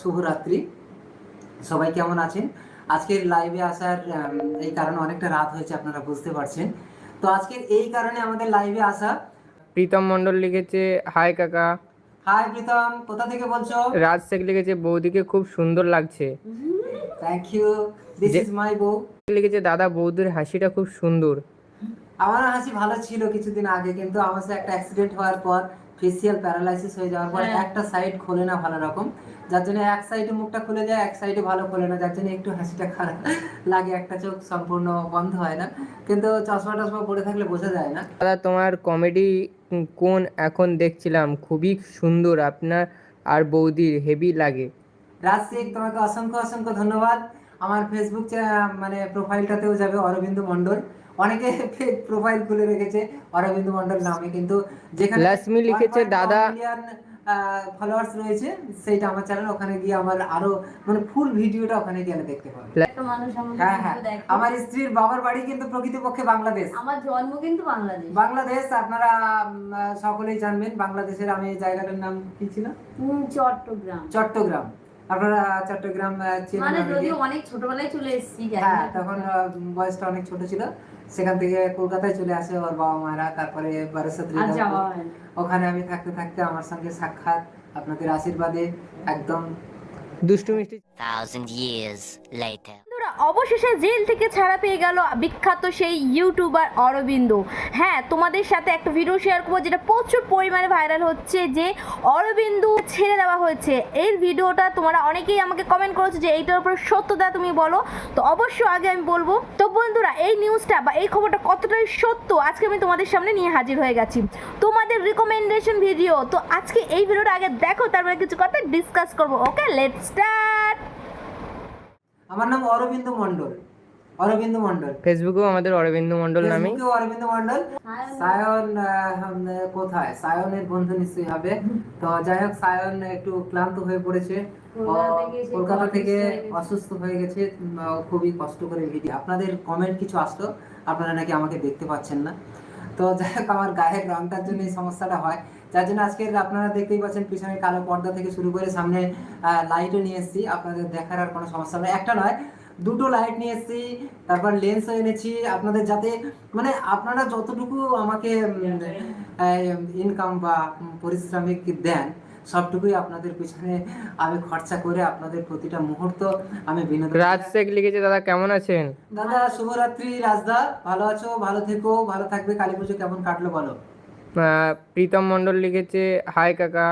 শুভরাত্রি। সবাই কেমন আছেন? আজকের লাইভে আসার এই কারণে অনেকটা রাত হয়েছে আপনারা বুঝতে পারছেন। তো আজকের এই কারণে আমাদের লাইভে আসা প্রীতম মণ্ডল লিখেছে হাই কাকা। হাই প্রীতম কোথা থেকে বলছো? রাজ শেখ লিখেছে বৌদিকে খুব সুন্দর লাগছে। Thank you this is my বউ। লিখেছে দাদা বৌদির হাসিটা খুব সুন্দর। আমার হাসি ভালো ছিল কিছুদিন আগে কিন্তু আমার সাথে একটা অ্যাক্সিডেন্ট হওয়ার পর ফেসিয়াল প্যারালাইসিস হয়ে যাওয়ার পর হ্যাঁ। একটা সাইড খোলে না ভালো রকম। যার জন্য এক সাইডে মুখটা খুলে যায় এক সাইডে ভালো খোলে না যার জন্য একটু হাসিটা খারাপ লাগে একটা চোখ সম্পূর্ণ বন্ধ হয় না। কিন্তু চশমা টশমা পরে থাকলে বোঝা যায় না। দাদা তোমার কমেডি কোন এখন দেখছিলাম? খুবই সুন্দর আপনার আর বৌদির হেভি লাগে। রাজ শেখ তোমাকে অসংখ্য অসংখ্য ধন্যবাদ। আমার ফেসবুক মানে প্রোফাইলটাতেও যাবে অরবিন্দ মণ্ডল। অনেকে ফেক প্রোফাইল খুলে রেখেছে অরবিন্দ মণ্ডল নামে কিন্তু যেখানে লাসমি লিখেছে, দাদা- ফলোয়ার্স রয়েছে সেইটা আমার চ্যানেল ওখানে গিয়ে আমার আরও মানে ফুল ভিডিওটা ওখানে গেলে দেখতে পাবে। হ্যাঁ হ্যাঁ আমার স্ত্রীর বাবার বাড়ি কিন্তু প্রকৃতপক্ষে বাংলাদেশ। আমার জন্ম কিন্তু বাংলাদেশ। বাংলাদেশ আপনারা সকলেই জানবেন বাংলাদেশের আমি জায়গাটার নাম কি ছিল? চট্টগ্রাম। চট্টগ্রাম। আপনারা চট্টগ্রাম মানে অনেকে। অনেক ছোটবেলায় চলে এসেছি হ্যাঁ তখন বয়সটা অনেক ছোট ছিল সেখান থেকে কলকাতায় চলে আসে ওর বাবা মারা তারপরে বারাসাত। ওখানে আমি থাকতে থাকতে আমার সঙ্গে সাক্ষাৎ আপনাদের আশীর্বাদে একদম দুষ্টু মিষ্টি থাউজেন্ড ইয়ার্স later. অবশেষে জেল থেকে ছাড়া পেয়ে গেল বিখ্যাত সেই ইউটিউবার অরবিন্দ। হ্যাঁ তোমাদের সাথে একটা ভিডিও শেয়ার করব যেটা প্রচুর পরিমাণে ভাইরাল হচ্ছে যে অরবিন্দ ছেড়ে দেওয়া হয়েছে। এই ভিডিওটা তোমরা অনেকেই আমাকে কমেন্ট করেছ যে এইটার উপরে সত্যতা তুমি বলো। তো অবশ্যই আগে আমি বলব, তো বন্ধুরা, এই নিউজটা বা এই খবরটা কতটাই সত্য আজকে আমি তোমাদের সামনে নিয়ে হাজির হয়ে গেছি। তোমাদের রিকমেন্ডেশন ভিডিও তো আজকে এই ভিডিওটা আগে দেখো, তারপরে কিছু কথা ডিসকাস করব। ওকে লেট স্টার্ট আমার নাম অরবিন্দ মণ্ডল। অরবিন্দ মণ্ডল। ফেসবুকেও আমাদের অরবিন্দ মণ্ডল নামে। অরবিন্দ মণ্ডল। সায়ন। কোথায়? সায়নের বন্ধু নিশ্চয়ই হবে। তো যাই হোক সায়ন একটু ক্লান্ত হয়ে পড়েছে। কলকাতা থেকে অসুস্থ হয়ে গেছে। খুবই কষ্ট করে ভিডিও আপনাদের কমেন্ট কিছু আসতো আপনারা নাকি আমাকে দেখতে পাচ্ছেন না? তো যাই হোক আমার গায়ের রংটার জন্য এই সমস্যাটা হয়। যার জন্য আজকে আপনারা দেখতেই পাচ্ছেন পিছনে কালো পর্দা থেকে শুরু করে সামনে লাইটও নিয়ে এসেছি। আপনাদের দেখার আর কোনো সমস্যা নয় একটা নয় দুটো লাইট নিয়ে এসেছি তারপর লেন্সও এনেছি। আপনাদের যাতে মানে আপনারা যতটুকু আমাকে ইনকাম বা পারিশ্রমিক দেন সবটুকুই আপনাদের পিছনে আমি খরচা করে আপনাদের প্রতিটা মুহূর্ত আমি বিনোদন রাজ শেখ লিখেছে দাদা কেমন আছেন? দাদা শুভরাত্রি রাজদা। ভালো আছো? ভালো থেকো ভালো থাকবে। কালী পুজো কেমন কাটলো বলো? প্রীতম মন্ডল লিখেছে হাই কাকা।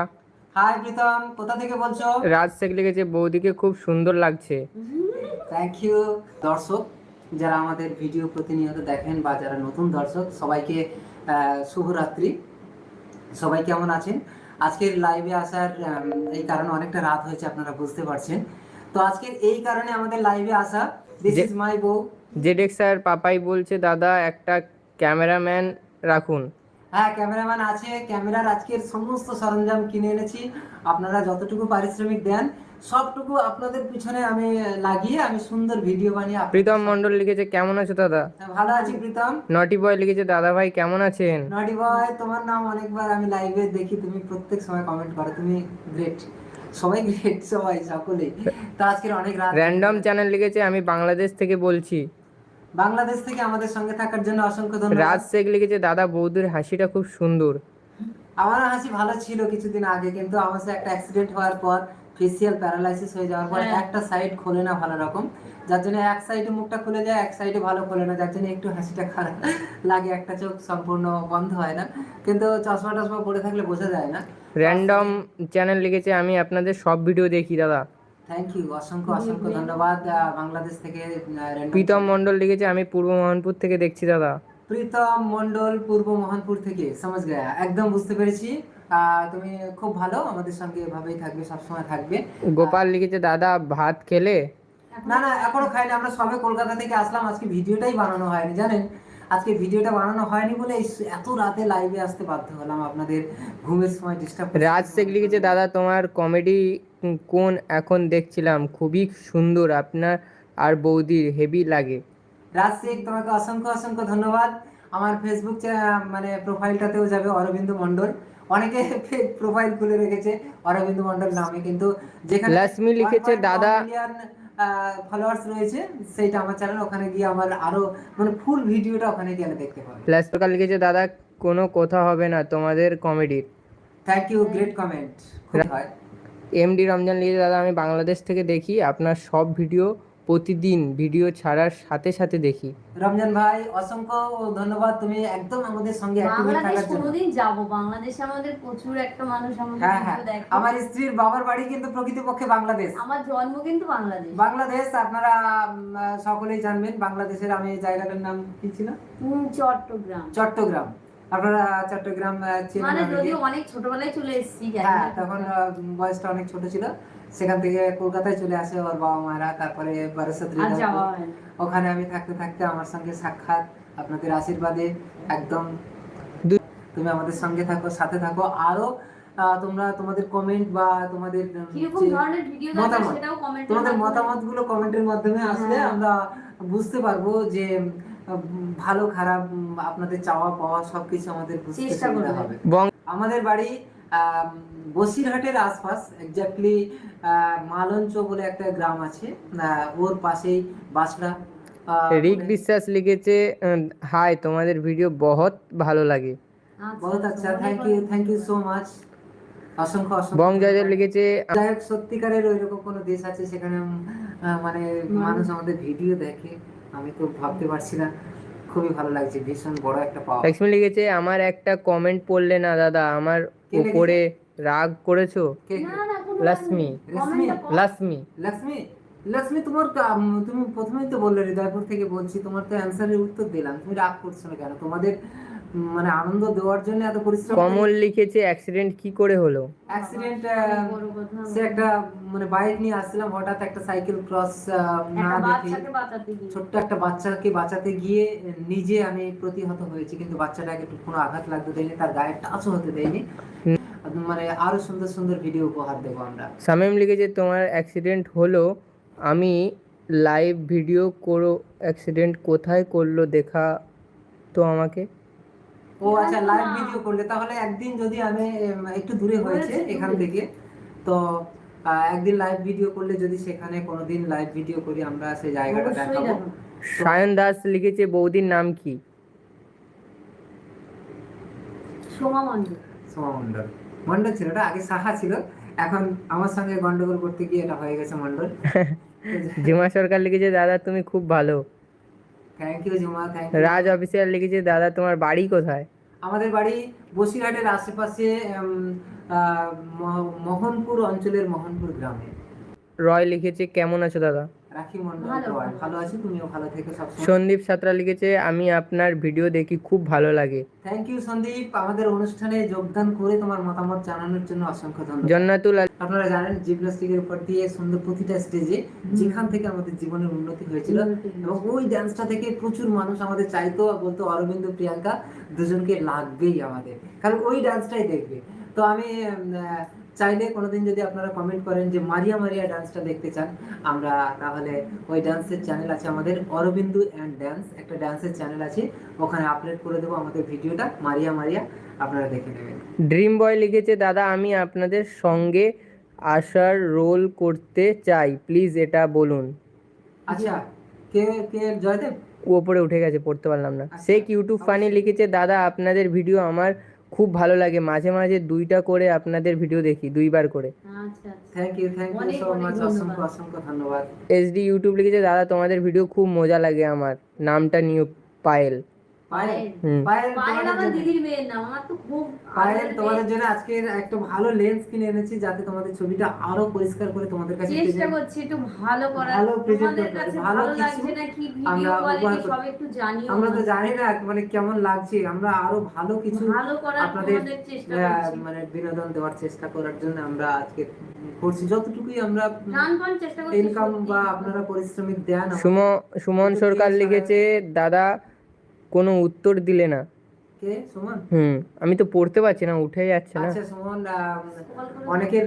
হাই প্রীতম কোথা থেকে বলছো? রাজ শেখ লিখেছে বৌদিকে খুব সুন্দর লাগছে। থ্যাংক ইউ দর্শক যারা আমাদের ভিডিও প্রতিনিয়ত দেখেন বা যারা নতুন দর্শক সবাইকে শুভরাত্রি। সবাই কেমন আছেন? আজকের লাইভে আসার এই কারণে অনেকটা রাত হয়েছে আপনারা বুঝতে পারছেন। তো আজকের এই কারণে আমাদের লাইভে আসা দিস ইজ মাই বউ। জেডেক্স স্যার পাপাই বলছে দাদা একটা ক্যামেরাম্যান রাখুন। হ্যাঁ ক্যামেরাম্যান আছে ক্যামেরার আজকের সমস্ত সরঞ্জাম কিনে এনেছি। আপনারা যতটুকু পারিশ্রমিক দেন সবটুকু আপনাদের পিছনে আমি লাগিয়ে আমি সুন্দর ভিডিও বানিয়ে প্রীতম মণ্ডল লিখেছে কেমন আছো দাদা? হ্যাঁ, ভালো আছি প্রীতম। নটি বয় লিখেছে দাদা ভাই কেমন আছেন? নটি বয় তোমার নাম অনেকবার আমি লাইভে দেখি তুমি প্রত্যেক সময় কমেন্ট করো তুমি গ্রেট সবাই গ্রেট সবাই সকলেই। তো আজকের অনেক রাত র্যান্ডম চ্যানেল লিখেছে আমি বাংলাদেশ থেকে বলছি। বাংলাদেশ থেকে আমাদের সঙ্গে থাকার জন্য অসংখ্য ধন্যবাদ। রাজ শেখ লিখেছে দাদা বৌদির হাসিটা খুব সুন্দর। আমার হাসি ভালো ছিল কিছুদিন আগে কিন্তু আমার সাথে একটা অ্যাক্সিডেন্ট হওয়ার পর ফেসিয়াল প্যারালাইসিস হয়ে যাওয়ার পর হ্যাঁ। একটা সাইড খোলে না ভালো রকম। যার জন্য এক সাইডে মুখটা খুলে যায় এক সাইডে ভালো খোলে না যার জন্য একটু হাসিটা খারাপ লাগে একটা চোখ সম্পূর্ণ বন্ধ হয় না। কিন্তু চশমা টশমা পরে থাকলে বোঝা যায় না। র্যান্ডম চ্যানেল লিখেছে আমি আপনাদের সব ভিডিও দেখি দাদা। থ্যাংক ইউ অসংখ্য অসংখ্য ধন্যবাদ বাংলাদেশ থেকে প্রীতম মণ্ডল লিখেছে আমি পূর্ব মোহনপুর থেকে দেখছি দাদা। প্রীতম মন্ডল পূর্ব মোহনপুর থেকে সমাজ গয়া। একদম বুঝতে পেরেছি। তুমি খুব ভালো আমাদের সঙ্গে এভাবেই থাকবে সবসময় থাকবে। গোপাল লিখেছে দাদা ভাত খেলে? না না এখনও খাইনি। আমরা সবে কলকাতা থেকে আসলাম আজকে ভিডিওটাই বানানো হয়নি জানেন? আজকে ভিডিওটা বানানো হয়নি বলে এত রাতে লাইভে আসতে বাধ্য হলাম আপনাদের ঘুমের সময় ডিস্টার্ব রাজ শেখ লিখেছে দাদা তোমার কমেডি কোন এখন দেখছিলাম খুবই সুন্দর আপনার আর বৌদির হেভি লাগে। রাজ শেখ তোমাকে অসংখ্য অসংখ্য ধন্যবাদ। আমার ফেসবুক মানে প্রোফাইলটাতেও যাবে অরবিন্দ মণ্ডল। অনেকে প্রোফাইল খুলে রেখেছে অরবিন্দ মন্ডল নামে কিন্তু যেখানে লাসমি লিখেছে, "দাদা- ফলোয়ার্স রয়েছে সেইটা আমার চ্যানেল ওখানে গিয়ে আমার আরও মানে ফুল ভিডিওটা ওখানে গেলে দেখতে পাবে প্লাস সরকার লিখেছে দাদা কোনো কথা হবে না তোমাদের কমেডির থ্যাংক ইউ গ্রেট কমেন্ট হয়। এমডি রমজান লিখেছে দাদা আমি বাংলাদেশ থেকে দেখি আপনার সব ভিডিও প্রতিদিন ভিডিও ছাড়ার সাথে সাথে দেখি। রমজান ভাই অসংখ্য ধন্যবাদ তুমি একদম আমাদের সঙ্গে অ্যাক্টিভ বাংলাদেশ থাকার জন্য। কোনোদিন যাব বাংলাদেশে আমাদের প্রচুর একটা মানুষ আমাদের হ্যাঁ হ্যাঁ দেখে। আমার স্ত্রীর বাবার বাড়ি কিন্তু প্রকৃতপক্ষে বাংলাদেশ। আমার জন্ম কিন্তু বাংলাদেশ। বাংলাদেশ আপনারা সকলেই জানবেন বাংলাদেশের আমি জায়গাটার নাম কি ছিল? চট্টগ্রাম। চট্টগ্রাম। আপনারা চট্টগ্রাম মানে যদিও অনেক ছোটবেলায় চলে এসেছি হ্যাঁ তখন বয়সটা অনেক ছোট ছিল সেখান থেকে কলকাতায় চলে আসে ওর বাবা মারা তারপরে। ওখানে আমি থাকতে থাকতে আমার সঙ্গে সাক্ষাৎ আপনাদের আশীর্বাদে একদম তুমি আমাদের সঙ্গে থাকো সাথে থাকো আরও তোমরা তোমাদের কমেন্ট বা তোমাদের মতামত। তোমাদের মতামতগুলো কমেন্টের মাধ্যমে আসলে হ্যাঁ। আমরা বুঝতে পারব যে ভালো খারাপ আপনাদের চাওয়া পাওয়া সবকিছু আমাদের চেষ্টা করবে। হবে। আমাদের বাড়ি বসিরহাটের আশপাশ এক্স্যাক্টলি মালঞ্চ বলে একটা গ্রাম আছে ওর পাশেই বাসড়া রিক বিশ্বাস লিখেছে হাই তোমাদের ভিডিও বহুত ভালো লাগে। বহুত আচ্ছা thank you thank you so much অসংখ্য অসংখ্য বং জয়দেব লিখেছে যাই হোক সত্যিকারের ওইরকম কোনো দেশ আছে সেখানে মানে মানুষ আমাদের ভিডিও দেখে। আমি তো ভাবতে পারছি না। খুবই ভালো লাগছে ভীষণ বড় একটা পাওয়া। লক্ষ্মী লিখেছে আমার একটা কমেন্ট পড়লে না দাদা আমার উপরে রাগ করেছ? কে? লক্ষ্মী লাসমি। লক্ষ্মী লক্ষ্মী তোমার তুমি প্রথমেই তো বললে হৃদয়পুর থেকে বলছি তোমার তো অ্যান্সারের উত্তর দিলাম। তুমি রাগ করছ না কেন? তোমাদের মানে আনন্দ দেওয়ার জন্য এত পরিশ্রম কমল লিখেছে অ্যাক্সিডেন্ট কি করে হলো? অ্যাক্সিডেন্ট সে একটা মানে বাইক নিয়ে আসছিলাম হঠাৎ একটা সাইকেল ক্রস না একটা দেখে বাচ্চাকে বাঁচাতে গিয়ে। ছোট্ট একটা বাচ্চাকে বাঁচাতে গিয়ে নিজে আমি প্রতিহত হয়েছি কিন্তু বাচ্চাটাকে একটু কোনো আঘাত লাগতে দেয়নি তার গায়ে টাচও হতে দেয়নি। মানে আরও সুন্দর সুন্দর ভিডিও উপহার দেবো আমরা। সামিম লিখেছে তোমার অ্যাক্সিডেন্ট হলো আমি লাইভ ভিডিও করো অ্যাক্সিডেন্ট কোথায় করল দেখা তো আমাকে? ও আচ্ছা লাইভ ভিডিও করলে। তাহলে একদিন যদি আমি একটু দূরে হয়েছে এখান থেকে তো একদিন লাইভ ভিডিও করলে যদি সেখানে কোনোদিন লাইভ ভিডিও করি আমরা সেই জায়গাটা দেখাবো। সায়ন দাস লিখেছে বৌদির নাম কি? সোমা মন্ডল সোমা মন্ডল মন্ডল ছিল ওটা আগে সাহা ছিল। এখন আমার সঙ্গে গন্ডগোল করতে গিয়ে এটা হয়ে গেছে মন্ডল জিমা সরকার লিখেছে দাদা তুমি খুব ভালো। Thank you Juma thank you Raj official লিখেছে দাদা তোমার বাড়ি কোথায়? আমাদের বাড়ি বসিরহাটের আশেপাশে মোহনপুর অঞ্চলের মোহনপুর গ্রামে। রয় লিখেছে কেমন আছো দাদা? রাখি মন্ডল ভালো, রয়। ভালো। ভালো আছি তুমিও ভালো থেকো সবসময়। সন্দীপ সাঁতরা লিখেছে আমি আপনার ভিডিও দেখি খুব ভালো লাগে। Thank you Sandeep. আমাদের অনুষ্ঠানে যোগদান করে তোমার মতামত জানানোর জন্য অসংখ্য ধন্যবাদ। জন্নাতুল আপনারা জানেন জিমনাস্টিকের উপর দিয়ে সুন্দর প্রতিটা স্টেজে যেখান থেকে আমাদের জীবনের উন্নতি হয়েছিল এবং ওই ডান্সটা থেকে প্রচুর মানুষ আমাদের চাইতো বলতো অরবিন্দ প্রিয়াঙ্কা দুজনকে লাগবেই আমাদের। কারণ ওই ডান্সটাই দেখবে। তো আমি চাইলে কোনোদিন যদি আপনারা কমেন্ট করেন যে মারিয়া মারিয়া ডান্সটা দেখতে চান আমরা তাহলে ওই ডান্সের চ্যানেল আছে আমাদের অরবিন্দু অ্যান্ড ড্যান্স একটা ডান্সের চ্যানেল আছে ওখানে আপলোড করে দেবো আমাদের ভিডিওটা মারিয়া মারিয়া আপনারা দেখে নেবেন। ড্রিম বয় লিখেছে দাদা আমি আপনাদের সঙ্গে আসার রোল করতে চাই প্লিজ এটা বলুন। আচ্ছা কে কে জয়দেব? ও ওপরে উঠে গেছে পড়তে পারলাম না। শেখ ইউটিউব ফানি লিখেছে দাদা আপনাদের ভিডিও আমার খুব ভালো লাগে। মাঝে মাঝে দুইটা করে আপনাদের ভিডিও দেখি দুইবার করে। আচ্ছা আচ্ছা। Thank you thank you so much অসংখ্য অসংখ্য ধন্যবাদ। এসডি ইউটিউব লিখেছে দাদা তোমাদের ভিডিও খুব মজা লাগে আমার। নামটা নিউ পায়েল। তোমাদের জন্য- আজকে একটা ভালো লেন্স কিনে এনেছি যাতে তোমাদের ছবিটা আরও পরিষ্কার করে তোমাদের কাছে চেষ্টা করছি একটু ভালো করার। ভালো present করতে, ভালো ভালো লাগছে না কি আমরা ভিডিও কোয়ালিটি সব একটু জানিও আমরা তো জানি না মানে কেমন লাগছে আমরা আরও ভালো কিছু ভালো করার আপনাদের মানে বিনোদন দেওয়ার চেষ্টা করার জন্য আমরা আজকে করছি। যতটুকুই আমরা ইনকাম বা আপনারা পরিশ্রমিক দেন সুমন সরকার লিখেছে দাদা কোনো উত্তর দিলে না। কে? সুমন? হুম আমি তো পড়তে পারছি না উঠে যাচ্ছে না। আচ্ছা সুমন অনেকের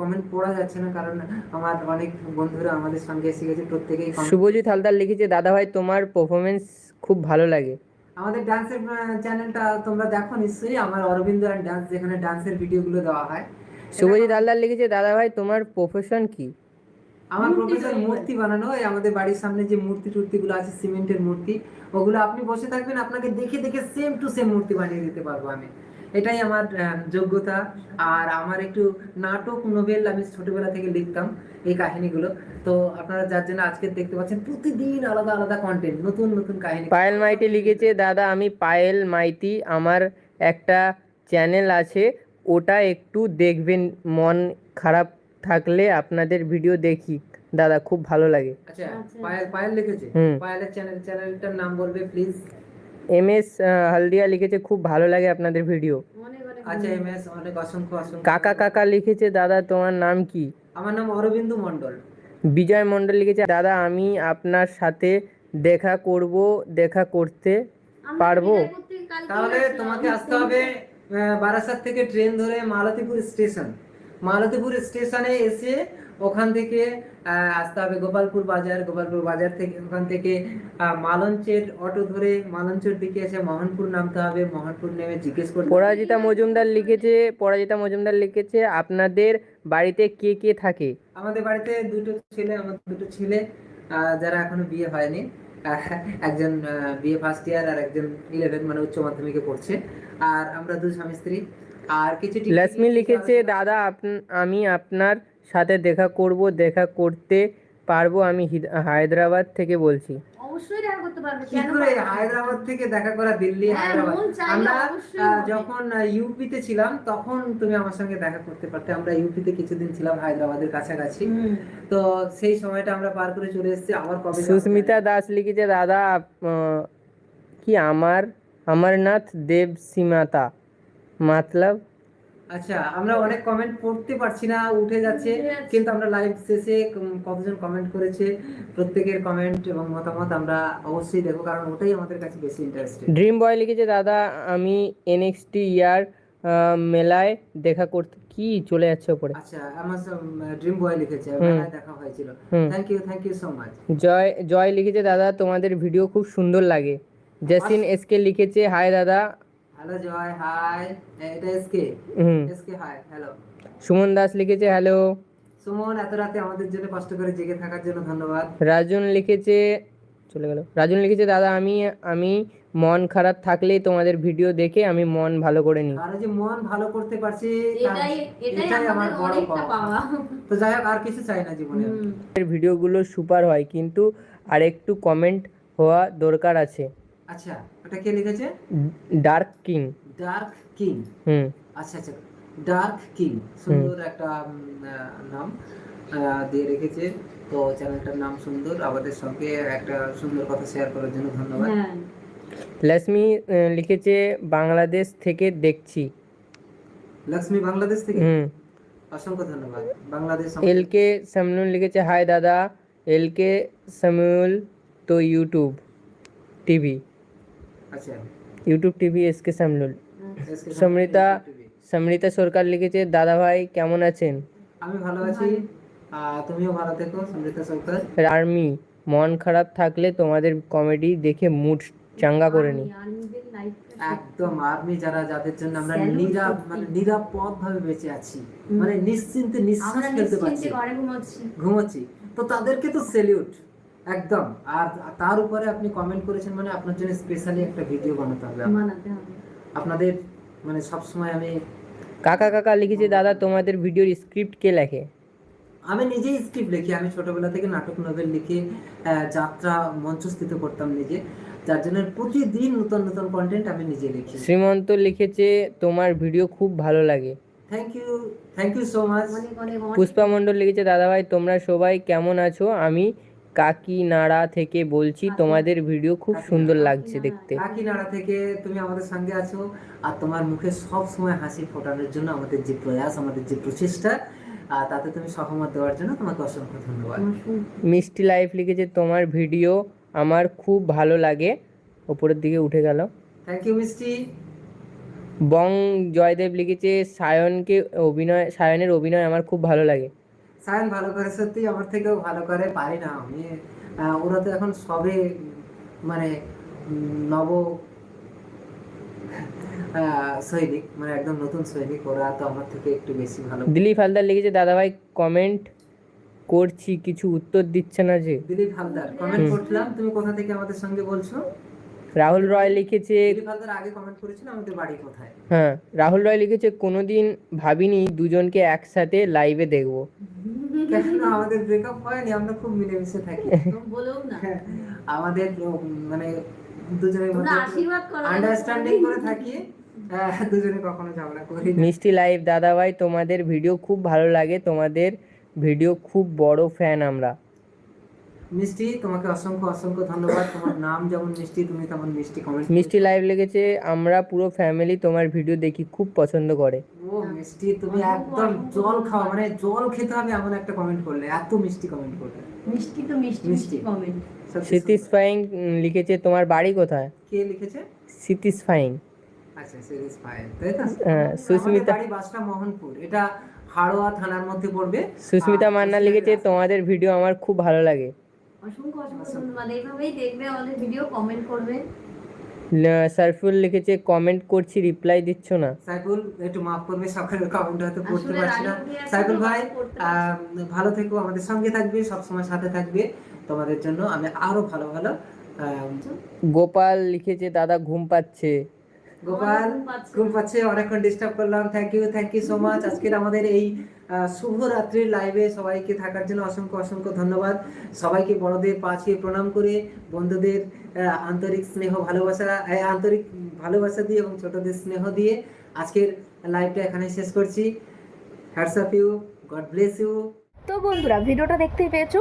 কমেন্ট পড়া যাচ্ছে না কারণ আমার অনেক বন্ধুরা আমাদের সঙ্গে এসে গেছে প্রত্যেকেই শুভজিৎ হালদার লিখেছে দাদা ভাই তোমার পারফরমেন্স খুব ভালো লাগে। আমাদের ডান্সের চ্যানেলটা তোমরা দেখো নিশ্চয়ই আমার অরবিন্দ অ্যান্ড ডান্স যেখানে ডান্সের ভিডিওগুলো দেওয়া হয়। শুভজিৎ হালদার লিখেছে দাদা ভাই তোমার প্রফেশন কি? আমার প্রফেসর মূর্তি বানানো এই আমাদের বাড়ির সামনে যে মূর্তি টুর্তি গুলো আছে সিমেন্টের মূর্তি ওগুলো আপনি বসে থাকবেন আপনাকে দেখে দেখে সেম টু সেম মূর্তি বানিয়ে দিতে পারব আমি। এটাই আমার যোগ্যতা। আর আমার একটু নাটক নোবেল আমি ছোটবেলা থেকে লিখতাম এই কাহিনীগুলো। তো আপনারা যার জন্য আজকে দেখতে পাচ্ছেন প্রতিদিন আলাদা আলাদা কন্টেন্ট নতুন নতুন কাহিনী। পায়েল মাইতি লিখেছে দাদা আমি পায়েল মাইতি। আমার একটা চ্যানেল আছে ওটা একটু দেখবেন মন খারাপ থাকলে আপনাদের ভিডিও দেখি। দাদা খুব ভালো লাগে। আচ্ছা। পায়েল পায়েল লিখেছে? পায়েলের চ্যানেল চ্যানেলটার নাম বলবে প্লিজ এম এস হালদিয়া লিখেছে খুব ভালো লাগে আপনাদের ভিডিও আচ্ছা এম এস অনেক অসংখ্য অসংখ্য। কাকা কাকা লিখেছে দাদা তোমার নাম কি? আমার নাম অরবিন্দু মন্ডল বিজয় মণ্ডল লিখেছে দাদা আমি আপনার সাথে দেখা করব দেখা করতে পারব? তাহলে তোমাকে আসতে হবে বারাসাত থেকে ট্রেন ধরে মালতীপুর স্টেশন। মালতীপুর স্টেশনে এসে ওখান থেকে আসতে হবে গোপালপুর বাজার। গোপালপুর বাজার থেকে ওখান থেকে মালঞ্চের অটো ধরে মালঞ্চের দিকে এসে মোহনপুর নামতে হবে। মোহনপুর নেমে জিজ্ঞেস করতে। পরাজিতা মজুমদার লিখেছে পরাজিতা মজুমদার লিখেছে আপনাদের বাড়িতে কে কে থাকে? আমাদের বাড়িতে দুটো ছেলে আমার দুটো ছেলে আহ, যারা এখনও বিয়ে হয়নি। একজন বিয়ে ফার্স্ট ইয়ার আর একজন ইলেভেন মানে উচ্চ মাধ্যমিকে পড়ছে। আর আমরা দু স্বামী স্ত্রী। আর কিছু লক্ষ্মী লিখেছে দাদা আপ- আমি আপনার সাথে দেখা করব দেখা করতে পারব আমি হায়দ্রাবাদ থেকে বলছি। অবশ্যই দেখা করতে পারবে কি কেন করে পারবে না? হায়দ্রাবাদ থেকে দেখা করা দিল্লি হ্যাঁ, হায়দ্রাবাদ? আমরা। যখন ইউপিতে ছিলাম তখন তুমি আমার সঙ্গে দেখা করতে পারতে। আমরা ইউপিতে কিছুদিন ছিলাম হায়দ্রাবাদের কাছাকাছি। তো সেই সময়টা আমরা পার করে চলে এসেছি আবার কবে সুস্মিতা দাস লিখেছে দাদা কি আমার অমরনাথ দেব সীমাতা? মতলব আচ্ছা আমরা অনেক কমেন্ট পড়তে পারছি না উঠে যাচ্ছে কিন্তু আমরা লাইভ শেষে কতজন কমেন্ট করেছে প্রত্যেকের কমেন্ট এবং মতামত আমরা অবশ্যই দেখো কারণ ওটাই আমাদের কাছে বেশি ইন্টারেস্টেড ড্রিম বয় লিখেছে দাদা আমি এনএক্সটি ইয়ার মেলায় দেখা করতে কি? চলে যাচ্ছে ওপরে। আচ্ছা আমার ড্রিম বয় লিখেছে। মেলায় দেখা হয়েছিল। Thank you thank you so much Joy Joy লিখেছে দাদা তোমাদের ভিডিও খুব সুন্দর লাগে। জেসিন এসকে লিখেছে হাই দাদা হ্যালো জয় হাই। এটা SK SK hi hello. Suman Das লিখেছে হ্যালো। সুমন এত রাতে আমাদের জন্য কষ্ট করে জেগে থাকার জন্য ধন্যবাদ। রাজন লিখেছে চলে গেল। রাজন লিখেছে দাদা আমি আমি মন খারাপ থাকলেই তোমাদের ভিডিও দেখে আমি মন ভালো করে নিই। আর যে মন ভালো করতে পারছি এটাই এটাই আমাদের বড় পাওয়া। পাওয়া। তো যাই হোক আর কিছু চাই না জীবনে। এর ভিডিওগুলো সুপার হয় কিন্তু আরেকটু কমেন্ট হওয়া দরকার আছে। আচ্ছা। ওটা কে লিখেছে? Dark king. Dark king. হুম। আচ্ছা আচ্ছা। Dark king. সুন্দর একটা নাম দিয়ে রেখেছে। তো চ্যানেলটার নাম সুন্দর। আমাদের সঙ্গে একটা সুন্দর কথা শেয়ার করার জন্য ধন্যবাদ। হ্যাঁ। লক্ষ্মী লিখেছে বাংলাদেশ থেকে দেখছি। লক্ষ্মী বাংলাদেশ থেকে? হুম। অসংখ্য ধন্যবাদ। বাংলাদেশ এল কে সামনুল লিখেছে হাই দাদা। এল কে সামুল তো YouTube TV. YouTube TV S K SK Smrita Smrita Sarkar লিখেছে দাদা ভাই কেমন আছেন? আমি ভালো আছি। তুমিও ভালো থেকো সমৃতা সরকার। আর্মি মন খারাপ থাকলে তোমাদের কমেডি দেখে মুড চাঙ্গা করে নি। একদম আর্মি যারা যাদের জন্য আমরা নিরাপ মানে নিরাপদ ভাবে বেঁচে আছি। মানে নিশ্চিন্তে নিঃশ্বাস ফেলতে পারছি। ঘুমাচ্ছি। তো তাদেরকে তো সেলিউট একদম। আর তার উপরে আপনি কমেন্ট করেছেন মানে আপনার জন্য স্পেশালি একটা ভিডিও বানাতে হবে। আমার। মানাতে হবে। আপনাদের মানে সব সময় আমি কাকা কাকা লিখেছে দাদা তোমাদের ভিডিওর স্ক্রিপ্ট কে লেখে? আমি নিজেই স্ক্রিপ্ট লিখি। আমি ছোটবেলা থেকে নাটক নোভেল লিখে যাত্রা মঞ্চস্থিত করতাম নিজে। যার জন্য প্রতিদিন নতুন নতুন কন্টেন্ট আমি নিজে লিখি। শ্রীমন্ত লিখেছে তোমার ভিডিও খুব ভালো লাগে। Thank you thank you so much Pushpa Mondal লিখেছে দাদা ভাই তোমরা সবাই কেমন আছো? আমি কাকিনাড়া থেকে বলছি তোমাদের ভিডিও খুব সুন্দর লাগছে দেখতে। কাকিনাড়া থেকে তুমি আমাদের সঙ্গে আছো আর তোমার মুখে সব সময় হাসি ফোটানোর জন্য আমাদের যে প্রয়াস আমাদের যে প্রচেষ্টা আর তাতে তুমি সহমত দেওয়ার জন্য তোমাকে অসংখ্য ধন্যবাদ। মিষ্টি লাইফ লিখেছে তোমার ভিডিও আমার খুব ভালো লাগে। ওপরের দিকে উঠে গেল। থ্যাংক ইউ মিষ্টি। বং জয়দেব লিখেছে সায়নকে অভিনয় সায়নের অভিনয় আমার খুব ভালো লাগে। সায়ন ভালো করে সত্যি আমার থেকেও ভালো করে পারি না আমি। আহ, ওরা তো এখন সবে মানে নব সৈনিক মানে একদম নতুন সৈনিক ওরা তো আমার থেকে একটু বেশি ভালো। দিলীপ হালদার লিখেছে দাদাভাই কমেন্ট করছি কিছু উত্তর দিচ্ছে না যে? দিলীপ হালদার কমেন্ট করলাম তুমি কোথা থেকে আমাদের সঙ্গে বলছো? রাহুল রয় লিখেছে আগে কমেন্ট করেছিল আমাদের বাড়ি কোথায়? হ্যাঁ রাহুল রয় লিখেছে কোনোদিন ভাবিনি দুজনকে একসাথে লাইভে দেখব। আমাদের ব্রেকআপ হয়নি আমরা খুব মিলেমিশে থাকি। বলেও না। হ্যাঁ, আমাদের মানে দুজনের মধ্যে আন্ডারস্ট্যান্ডিং করে। থাকি। দুজনে কখনো ঝগড়া করি মিষ্টি লাইভ দাদাভাই তোমাদের ভিডিও খুব ভালো লাগে। তোমাদের ভিডিও খুব বড় ফ্যান আমরা। মিষ্টি তোমাকে অসংখ্য অসংখ্য ধন্যবাদ। তোমার নাম যেমন মিষ্টি তুমি তেমন মিষ্টি কমেন্ট মিষ্টি লাইভ লিখেছে আমরা পুরো ফ্যামিলি তোমার ভিডিও দেখি খুব পছন্দ করে। ও মিষ্টি তুমি একদম জল খাও মানে জল খেতে হবে এমন একটা কমেন্ট করলে এত মিষ্টি কমেন্ট করলে। মিষ্টি তো মিষ্টি কমেন্ট সত্যি সিতিস ফাইং লিখেছে তোমার বাড়ি কোথায়? কে লিখেছে? সিতিস ফাইং আচ্ছা সিরিজ তাই তো? সুস্মিতা বাড়ি বাসটা মোহনপুর এটা হাড়োয়া থানার মধ্যে পড়বে। সুস্মিতা মান্না লিখেছে তোমাদের ভিডিও আমার খুব ভালো লাগে। অসংখ্য অসংখ্য ধন্যবাদ। এইভাবেই দেখবে আমাদের ভিডিও কমেন্ট করবে। ল- লিখেছে কমেন্ট করছি রিপ্লাই দিচ্ছ না। সাইফুল একটু মাফ করবে সকালের কমেন্ট হয়তো পড়তে পারছি না। সাইফুল ভাই ভালো থেকো আমাদের সঙ্গে থাকবে সবসময় সাথে থাকবে। তোমাদের জন্য আমি আরও ভালো ভালো গোপাল লিখেছে দাদা ঘুম পাচ্ছে। গোপাল ঘুম পাচ্ছে। ঘুম পাচ্ছে অনেকক্ষণ ডিস্টার্ব করলাম। Thank you thank you so much আজকের আমাদের এই আহ, শুভ রাত্রির লাইভে সবাইকে থাকার জন্য অসংখ্য অসংখ্য ধন্যবাদ। সবাইকে বড়দের পাঁচিয়ে প্রণাম করে বন্ধুদের আন্তরিক স্নেহ ভালোবাসা আন্তরিক ভালোবাসা দিয়ে এবং ছোটদের স্নেহ দিয়ে আজকের লাইভটা এখানে শেষ করছি। Hats off you God bless you তো বন্ধুরা, ভিডিওটা দেখতেই পেয়েছ।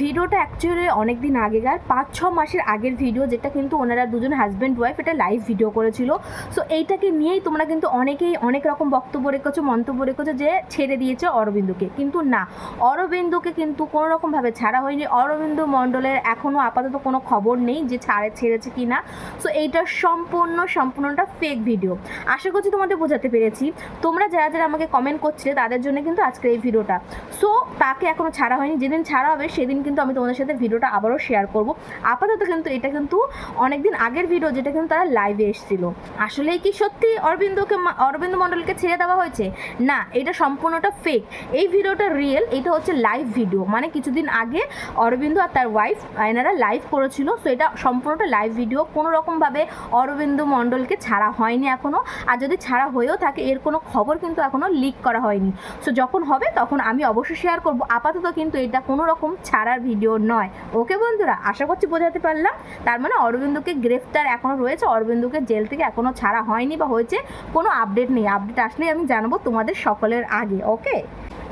ভিডিওটা অ্যাকচুয়ালি অনেক দিন আগেকার, পাঁচ, ছ মাসের আগের ভিডিও যেটা কিন্তু ওনারা দুজন হাজব্যান্ড ওয়াইফ এটা লাইভ ভিডিও করেছিল। সো এইটাকে নিয়েই তোমরা কিন্তু অনেকেই অনেক রকম বক্তব্য রেখেছো, মন্তব্য রেখেছো যে ছেড়ে দিয়েছে অরবিন্দুকে। কিন্তু না, অরবিন্দুকে কিন্তু কোনো রকমভাবে ছাড়া হয়নি। অরবিন্দু মণ্ডলের এখনও আপাতত কোনো খবর নেই যে ছাড়ে, ছেড়েছে কি না সো এইটা সম্পূর্ণ, সম্পূর্ণটা ফেক ভিডিও আশা করছি তোমাদের বোঝাতে পেরেছি। তোমরা যারা যারা আমাকে কমেন্ট করছিলে, তাদের জন্য কিন্তু আজকের এই ভিডিওটা সো তাকে এখনও ছাড়া হয়নি। যেদিন ছাড়া হবে, সেদিন কিন্তু আমি তোমাদের সাথে ভিডিওটা আবারও শেয়ার করব। আপাতত কিন্তু এটা কিন্তু অনেকদিন আগের ভিডিও যেটা কিন্তু তারা লাইভে এসেছিল। আসলেই কি সত্যি অরবিন্দকে অরবিন্দ মণ্ডলকে ছেড়ে দেওয়া হয়েছে? না, এটা সম্পূর্ণটা ফেক এই ভিডিওটা রিয়েল এটা হচ্ছে লাইভ ভিডিও মানে কিছুদিন আগে অরবিন্দ আর তার ওয়াইফ এনারা লাইভ করেছিল। সো এটা সম্পূর্ণটা লাইভ ভিডিও কোনো রকমভাবে অরবিন্দ মণ্ডলকে ছাড়া হয়নি এখনও আর যদি ছাড়া হয়েও থাকে, এর কোনো খবর কিন্তু এখনও লিক করা হয়নি। সো যখন হবে, তখন আমি অবশ্যই শেয়ার করব। আপাতত কিন্তু এটা কোনো রকম ছাড়ার ভিডিও নয়। ওকে বন্ধুরা, আশা করছি বোঝাতে পারলাম। তার মানে অরবিন্দকে গ্রেফতার এখনও রয়েছে। অরবিন্দকে জেল থেকে এখনও ছাড়া হয়নি বা হয়েছে, কোনো আপডেট নেই। আপডেট আসলেই আমি জানাব তোমাদের সকলের আগে, ওকে?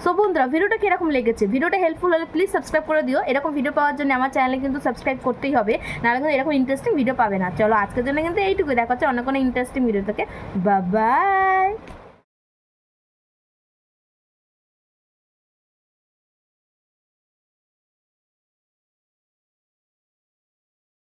সো বন্ধুরা ভিডিওটা কীরকম লেগেছে? ভিডিওটা হেল্পফুল হলে প্লিজ সাবস্ক্রাইব করে দিও। এরকম ভিডিও পাওয়ার জন্য আমার চ্যানেলে কিন্তু সাবস্ক্রাইব করতেই হবে। নাহলে কিন্তু এরকম ইন্টারেস্টিং ভিডিও পাবে না। চলো আজকের জন্য কিন্তু এইটুকু দেখা হচ্ছে অন্য কোনো ইন্টারেস্টিং ভিডিও থেকে বাই